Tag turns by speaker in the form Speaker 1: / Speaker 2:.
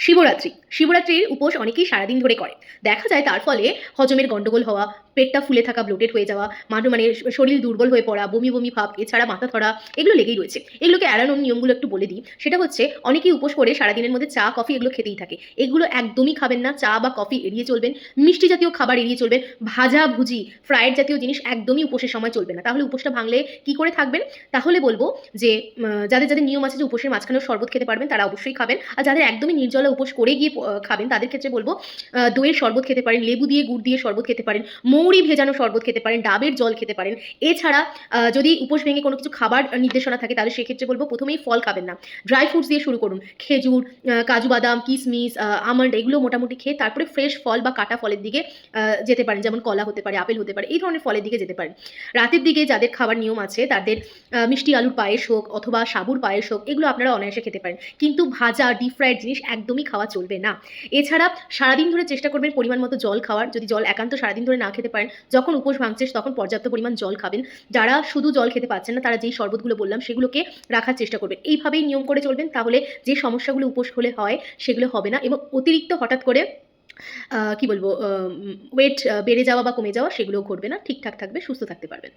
Speaker 1: শিবরাত্রি। শিবরাত্রির উপোস অনেকেই সারাদিন ধরে করে। দেখা যায় তার ফলে হজমের গণ্ডগোল হওয়া পেটটা ফুলে থাকা ব্লোটেড হয়ে যাওয়া মানুষ মানে শরীর দুর্বল হয়ে পড়া, বমি বমি ভাব, এছাড়া মাথা ধরা, এগুলো লেগেই রয়েছে। এগুলোকে এড়ানোর নিয়মগুলো একটু বলে দিই। সেটা হচ্ছে, অনেকেই উপোস করে সারাদিনের মধ্যে চা, কফি এগুলো খেতেই থাকে। এগুলো একদমই খাবেন না, চা বা কফি এড়িয়ে চলবেন, মিষ্টি জাতীয় খাবার এড়িয়ে চলবেন, ভাজা ভুজি ফ্রায়েড জাতীয় জিনিস একদমই উপোসের সময় চলবে না। তাহলে উপোসটা ভাঙলে কি করে থাকবেন? তাহলে বলব যে যাদের যাদের নিয়ম আছে যে উপোসের মাঝখানেও শরবত খেতে পারবেন, তারা অবশ্যই খাবেন। আর যাদের একদমই নির্জলা উপোস করে গিয়ে খাবেন, তাদের ক্ষেত্রে বলব দইয়ের শরবত খেতে পারেন, লেবু দিয়ে, গুড় দিয়ে শরবত খেতে পারেন মৌরি ভেজানো শরবত খেতে পারেন, ডাবের জল খেতে পারেন। এছাড়া যদি উপোস ভেঙে কোনো কিছু খাবার নির্দেশনা থাকে, তাহলে সেক্ষেত্রে বলব প্রথমেই ফল খাবেন না। ড্রাই ফ্রুটস দিয়ে শুরু করুন। খেজুর কাজু বাদাম কিশমিশ আমন্ড, এগুলো মোটামুটি খেয়ে তারপরে ফ্রেশ ফল বা কাটা ফলের দিকে যেতে পারেন। যেমন কলা হতে পারে, আপেল হতে পারে, এই ধরনের ফলের দিকে যেতে পারেন। রাতের দিকে যাদের খাবার নিয়ম আছে, তাদের মিষ্টি আলুর পায়েস হোক অথবা সাবুর পায়েস হোক, এগুলো আপনারা অনায়াসে খেতে পারেন। কিন্তু ভাজা ডিপ ফ্রাইড জিনিস একদমই খাওয়া চলবে না। এছাড়া সারাদিন ধরে চেষ্টা করবেন পরিমাণ মতো জল খাওয়ার। যদি জল একান্ত সারাদিন ধরে না খেতে পারেন। যখন উপোস ভাঙছে তখন পর্যাপ্ত পরিমাণ জল খাবেন। যারা শুধু জল খেতে পাচ্ছেন না, তারা যেই শরবতগুলো বললাম সেগুলোকে রাখার চেষ্টা করবেন। এইভাবেই নিয়ম করে চলবেন, তাহলে যে সমস্যাগুলো উপোস হলে হয় সেগুলো হবে না এবং অতিরিক্ত হঠাৎ করে কি বলব ওয়েট বেড়ে যাওয়া বা কমে যাওয়া সেগুলো ঘটবে না। ঠিকঠাক থাকবে, সুস্থ থাকতে পারবেন।